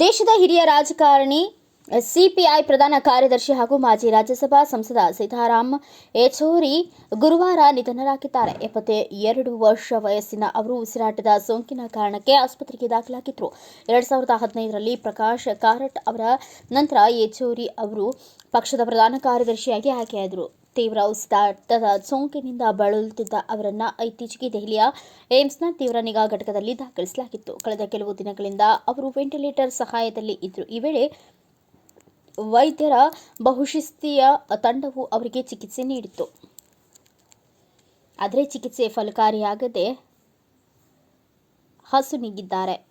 ದೇಶದ ಹಿರಿಯ ರಾಜಕಾರಣಿ ಸಿಪಿಐ ಪ್ರಧಾನ ಕಾರ್ಯದರ್ಶಿ ಹಾಗೂ ಮಾಜಿ ರಾಜ್ಯಸಭಾ ಸಂಸದ ಸೀತಾರಾಮ್ ಯೆಚೂರಿ ಗುರುವಾರ ನಿಧನರಾಗಿದ್ದಾರೆ. ಎಪ್ಪತ್ತ ಎರಡು ವರ್ಷ ವಯಸ್ಸಿನ ಅವರು ಉಸಿರಾಟದ ಸೋಂಕಿನ ಕಾರಣಕ್ಕೆ ಆಸ್ಪತ್ರೆಗೆ ದಾಖಲಾಗಿದ್ದರು ಎರಡ್ ಸಾವಿರದ ಹದಿನೈದರಲ್ಲಿ ಪ್ರಕಾಶ್ ಕಾರಟ್ ಅವರ ನಂತರ ಯೆಚೂರಿ ಅವರು ಪಕ್ಷದ ಪ್ರಧಾನ ಕಾರ್ಯದರ್ಶಿಯಾಗಿ ಆಯ್ಕೆಯಾದರು. ತೀವ್ರ ಉಸಿರಾಟದ ಸೋಂಕಿನಿಂದ ಬಳಲುತ್ತಿದ್ದ ಅವರನ್ನು ಇತ್ತೀಚೆಗೆ ದೆಹಲಿಯ ಏಮ್ಸ್ನ ತೀವ್ರ ನಿಗಾ ಘಟಕದಲ್ಲಿ ದಾಖಲಿಸಲಾಗಿತ್ತು. ಕಳೆದ ಕೆಲವು ದಿನಗಳಿಂದ ಅವರು ವೆಂಟಿಲೇಟರ್ ಸಹಾಯದಲ್ಲಿ ಇದ್ದರು ಈ ವೇಳೆ ವೈದ್ಯರ ಬಹುಶಿಸ್ತಿಯ ತಂಡವು ಅವರಿಗೆ ಚಿಕಿತ್ಸೆ ನೀಡಿತು ಆದರೆ ಚಿಕಿತ್ಸೆ ಫಲಕಾರಿಯಾಗದೆ ಹಸುನೀಗಿದ್ದಾರೆ